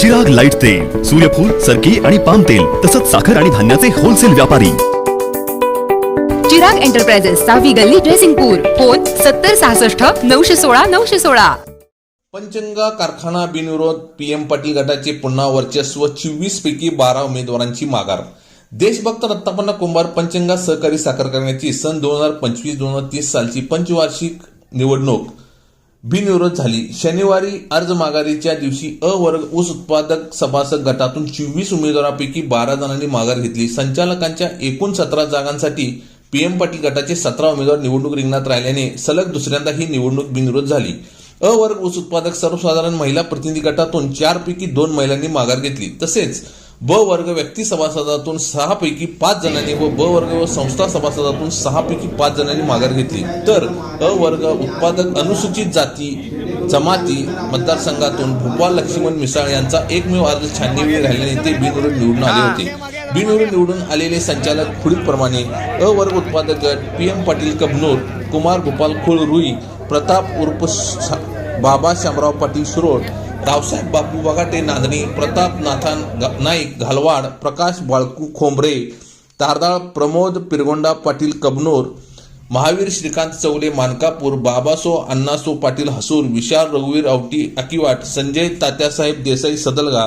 जग लाइट तेल सूर्यफूल सरकी आणि पाम तेल तसंच साखर आणि धान्याचे होलसेल व्यापारी. चिराग एंटरप्राइजेस सहावी गल्ली ड्रेसिंगपूर फोन सत्तर सहासष्ट नऊशे सोळा नऊशे सोळा. पंचंगा कारखाना बिनविरोध पीएम पाटील गटाचे पुन्हा वर्चस्व चोवीस पैकी बारा उमेदवारांची माघार. देशभक्त रत्नापन्न कुंभार पंचंगा सहकारी साखर कारखान्याची सन दोन हजार पंचवीस दोन हजार तीस सालची पंचवार्षिक निवडणूक. बिनविरोध झाली. शनिवारी अर्ज माघारीच्या दिवशी अ वर्ग ऊस उत्पादक सभासद गटातून चोवीस उमेदवारांपैकी बारा जणांनी माघार घेतली. संचालकांच्या एकूण सतरा जागांसाठी पीएम पाटील गटाचे सतरा उमेदवार निवडणूक रिंगणात राहिल्याने सलग दुसऱ्यांदा ही निवडणूक बिनविरोध झाली. अ वर्ग ऊस उत्पादक सर्वसाधारण महिला प्रतिनिधी गटातून चारपैकी दोन महिलांनी माघार घेतली. तसेच ब वर्ग व्यक्ती सभासदातून सहा पैकी पाच जणांनी व ब वर्ग व संस्था सभासदातून सहा पैकी पाच जणांनी माघार घेतली. तर अ वर्ग उत्पादक अनुसूचित जाती जमाती मतदारसंघातून भूपाल लक्ष्मण मिसाळ यांचा एकमेव अर्ज छाननीवेळी राहिल्याने ते बिनविरोध निवडून आले होते. बिनविरोध निवडून आलेले संचालक पुढीलप्रमाणे अ वर्ग उत्पादक गट पी एम पाटील कबनूर कुमार गोपाल खुळ रुई प्रताप उर्फ बाबा शामराव पाटील सुरोड रावसाहेब बापू बगाटे नांदणी प्रताप नाथान ग- नाईक घालवाड प्रकाश बाळकू खोंबरे तारदाळ प्रमोद पिरगोंडा पाटील कबनूर महावीर श्रीकांत चौले मानकापूर बाबासो अण्णासो पाटील हसूर विशाल रघुवीर आवटी अकिवाट संजय तात्यासाहेब देसाई सदलगा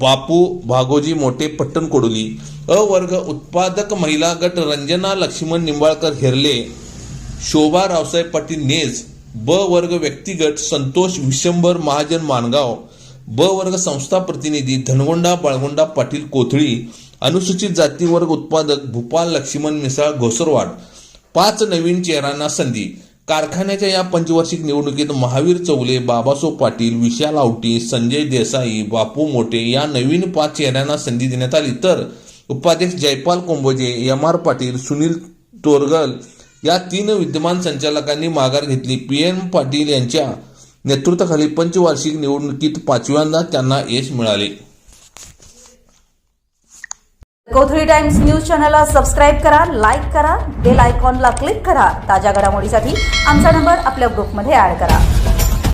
बापू भागोजी मोठे पट्टण कोडोली अ वर्ग उत्पादक महिला गट रंजना लक्ष्मण निंबाळकर हेरले शोभा रावसाहेब पाटील नेज ब वर्ग व्यक्तिगट संतोष विशंभर महाजन मानगाव ब वर्ग संस्था प्रतिनिधी धनगोंडा बाळगोंडा पाटील कोथळी अनुसूचित जाती वर्ग उत्पादक भूपाल लक्ष्मण मिसाळ घोसरवाड पाच नवीन चेहऱ्यांना संधी. कारखान्याच्या या पंचवार्षिक निवडणुकीत महावीर चौले बाबासो पाटील विशाल आवटी संजय देसाई बापू मोठे या नवीन पाच चेहऱ्यांना संधी देण्यात आली. तर उपाध्यक्ष जयपाल कोंबोजे एम आर पाटील सुनील तोरगल या तीन विद्यमान संचालकांनी माघार घेतली. पी. एम पाटील यांच्या नेतृत्वाखाली पंचवार्षिक निवडणुकीत पाचव्यांदा त्यांना यश मिळाले. कोथळी टाइम्स न्यूज चॅनलला सबस्क्राईब करा लाईक करा बेल आयकॉनला क्लिक करा. ताज्या घडामोडीसाठी आमचा नंबर आपल्या ग्रुपमध्ये ऍड करा.